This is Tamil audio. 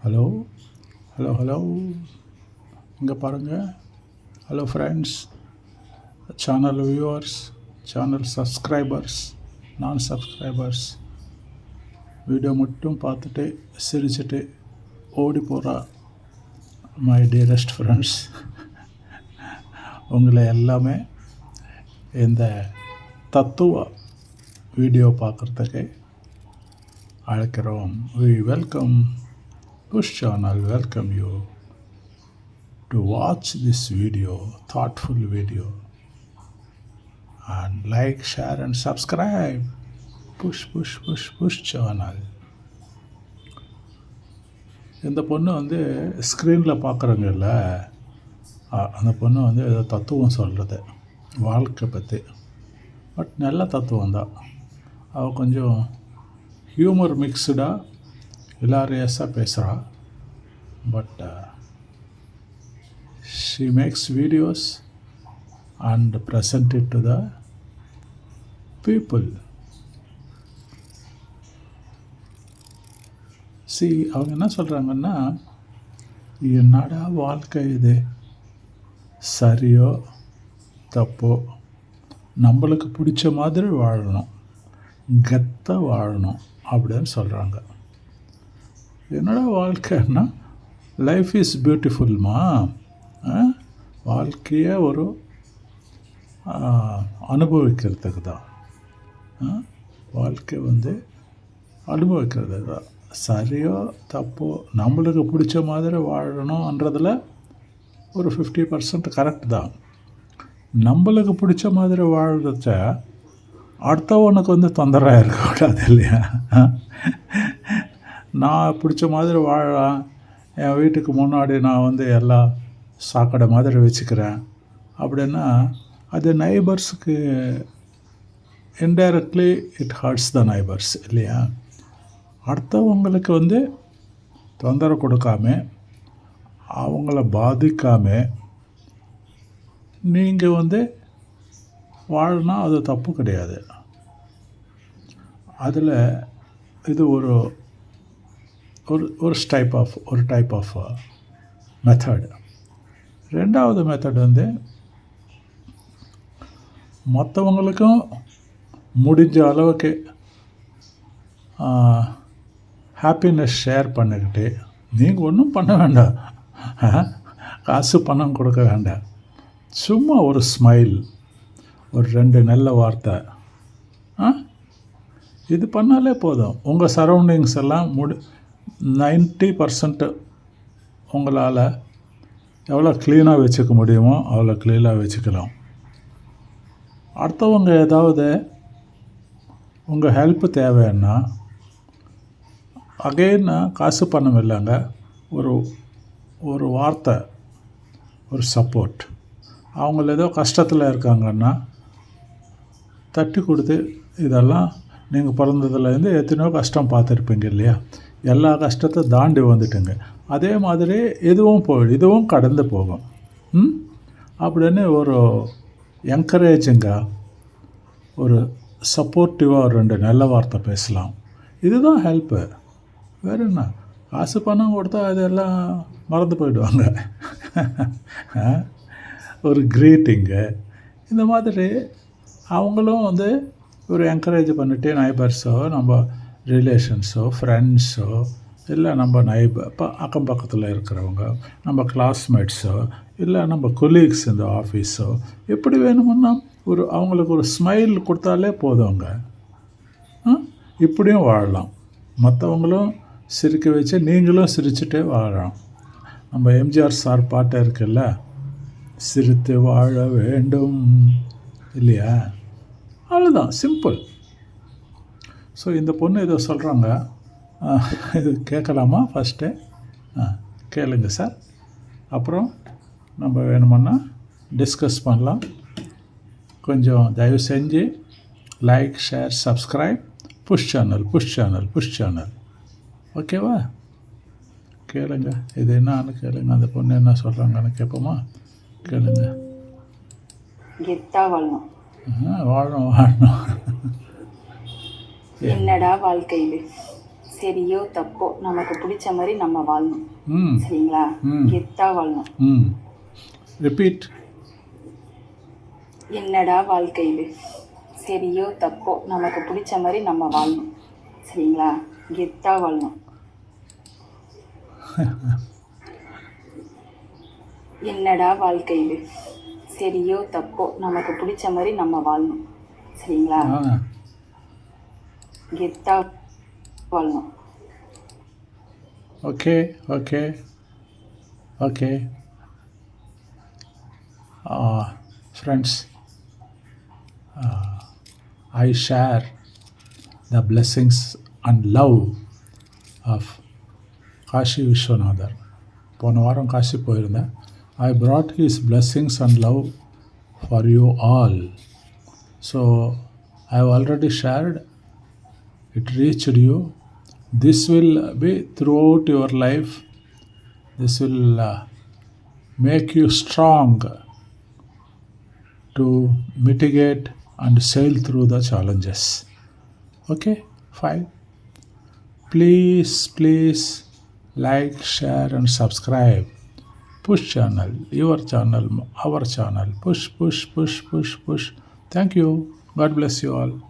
ஹலோ ஹலோ ஹலோ இங்கே பாருங்கள் hello friends channel viewers channel subscribers நான் சப்ஸ்கிரைபர்ஸ் வீடியோ மட்டும் பார்த்துட்டு சிரிச்சுட்டு ஓடி போகிற மை டியரஸ்ட் ஃப்ரெண்ட்ஸ் உங்களை எல்லாமே இந்த தத்துவ வீடியோ பார்க்குறதுக்கு அழைக்கிறோம். We welcome push channel welcome you to watch this video thoughtful video and like share and subscribe push push push push channel இந்த பொண்ணு வந்து ஸ்க்ரீனில் பார்க்குறவங்கல்ல அந்த பொண்ணு வந்து ஏதோ தத்துவம் சொல்கிறது வாழ்க்கை பற்றி பட் நல்ல தத்துவம் தான். அவள் கொஞ்சம் ஹியூமர் மிக்ஸ்டாக ஹிலாரியஸாக பேசுகிறா but she makes videos and present it to the people C அவங்க என்ன சொல்கிறாங்கன்னா என்னடா வாழ்க்கை இது? சரியோ? தப்போ? நம்மளுக்கு பிடிச்ச மாதிரி வாழணும். கெத்தாக வாழணும் அப்படின்னு சொல்கிறாங்க என்னடா வாழ்க்கைன்னா லைஃப் இஸ் பியூட்டிஃபுல்மா வாழ்க்கையை ஒரு அனுபவிக்கிறதுக்கு தான் ஆ, வாழ்க்கை வந்து அனுபவிக்கிறது தான் சரியோ தப்போ நம்மளுக்கு பிடிச்ச மாதிரி வாழணுன்றதில் ஒரு ஃபிஃப்டி பர்சன்ட் கரெக்ட் தான். நம்மளுக்கு பிடிச்ச மாதிரி வாழ்றத அடுத்தவனுக்கு வந்து தொந்தரவாக இருக்கக்கூடாது இல்லையா? நான் பிடிச்ச மாதிரி வாழலாம் என் வீட்டுக்கு முன்னாடி நான் வந்து எல்லாம் சாக்கடை மாதிரி வச்சுக்கிறேன். அப்படின்னா அது நைபர்ஸுக்கு indirectly it hurts the neighbours இல்லையா? அடுத்தவங்களுக்கு வந்து தொந்தரவு கொடுக்காம அவங்கள பாதிக்காம நீங்கள் வந்து வாழினா அது தப்பு கிடையாது. அதில் இது ஒரு ஒரு ஒரு டைப் ஆஃப் ஒரு டைப் ஆஃப் மெத்தடு ரெண்டாவது மெத்தட் வந்து மற்றவங்களுக்கும் முடிஞ்ச அளவுக்கு ஹாப்பினஸ் ஷேர் பண்ணிக்கிட்டு நீங்கள் ஒன்றும் பண்ண வேண்டாம். ஆ, காசு பணம் கொடுக்க வேண்டாம். சும்மா ஒரு ஸ்மைல் ஒரு ரெண்டு நல்ல வார்த்தை ஆ? இது பண்ணாலே போதும். உங்கள் சரௌண்டிங்ஸ் எல்லாம் முடி நைன்ட்டி பர்சன்ட் உங்களால் எவ்வளோ க்ளீனாக வச்சுக்க முடியுமோ அவ்வளோ க்ளீனாக வச்சுக்கலாம். அடுத்தவங்க ஏதாவது உங்கள் ஹெல்ப்பு தேவைன்னா அகைன் காசு பணம் இல்லைங்க ஒரு ஒரு வார்த்தை ஒரு சப்போர்ட் அவங்கள ஏதோ கஷ்டத்தில் இருக்காங்கன்னா தட்டி கொடுத்து இதெல்லாம் நீங்கள் பிறந்ததுலேருந்து எத்தனையோ கஷ்டம் பார்த்துருப்பீங்க இல்லையா? எல்லா கஷ்டத்தை தாண்டி வந்துட்டுங்க. அதே மாதிரி இதுவும் போயிடும் இதுவும் கடந்து போகும். ம்? அப்படின்னு ஒரு என்கரேஜிங்காக ஒரு சப்போர்ட்டிவாக ஒரு ரெண்டு நல்ல வார்த்தை பேசலாம். இதுதான் ஹெல்ப்பு வேறு என்ன? காசு பணம் கொடுத்தா அதெல்லாம் மறந்து போயிடுவாங்க. ஆ? ஒரு க்ரீட்டிங்கு இந்த மாதிரி அவங்களும் வந்து ஒரு என்கரேஜ் பண்ணிட்டு நைபர்ஸோ நம்ம ரிலேஷன்ஸோ ஃப்ரெண்ட்ஸோ இல்லை நம்ம நைபர் இப்போ அக்கம் பக்கத்தில் இருக்கிறவங்க நம்ம கிளாஸ்மேட்ஸோ இல்லை நம்ம கொலீக்ஸ் இந்த ஆஃபீஸோ எப்படி வேணுமுன்னா ஒரு அவங்களுக்கு ஒரு ஸ்மைல் கொடுத்தாலே போதுங்க. இப்படியும் வாழலாம். மற்றவங்களும் சிரிக்க வச்சு நீங்களும் சிரிச்சுட்டே வாழலாம். நம்ம எம்ஜிஆர் சார் பாட்டை இருக்குல்ல சிரித்து வாழ வேண்டும் இல்லையா? அவ்வளோதான் சிம்பிள் ஸோ இந்த பொண்ணு ஏதோ சொல்கிறாங்க இது கேட்கலாமா ஃபஸ்ட்டு ஆ கேளுங்க சார். அப்புறம் நம்ம வேணுமன்னா டிஸ்கஸ் பண்ணலாம். கொஞ்சம் தயவு செஞ்சு like share subscribe push channel push channel push channel ஓகேவா கேளுங்க. இது என்னன்னு கேளுங்க. அந்த பொண்ணு என்ன சொல்கிறாங்கன்னு கேட்போமா? கேளுங்க. வாழணும் வாழணும் என்னடா வாழ்க்கை இது சரியோ தப்போ நமக்கு பிடிச்ச மாதிரி நம்ம வாழணும். சரிங்களா. கெத்தா வாழணும். ரிப்பீட் என்னடா வாழ்க்கை இது சரியோ தப்போ நமக்கு பிடிச்ச மாதிரி நம்ம வாழணும். சரிங்களா? கெத்தா வாழணும். என்னடா வாழ்க்கை இது சரியோ தப்போ நமக்கு பிடிச்ச மாதிரி நம்ம வாழணும். சரிங்களா? ஆ கெத்தா வாழணும் Okay, okay, okay. Uh, friends, uh, I share the blessings and love of Kashi Viswanathar போன வாரம் காசி போயிருந்தேன் ஐ brought his blessings and love for you all so i have already shared it reached you this will be throughout your life. This will uh, make you strong to mitigate and sail through the challenges. Okay fine. Please please like share and subscribe. Push channel your channel our channel. Push push push push push. Thank you. God bless you all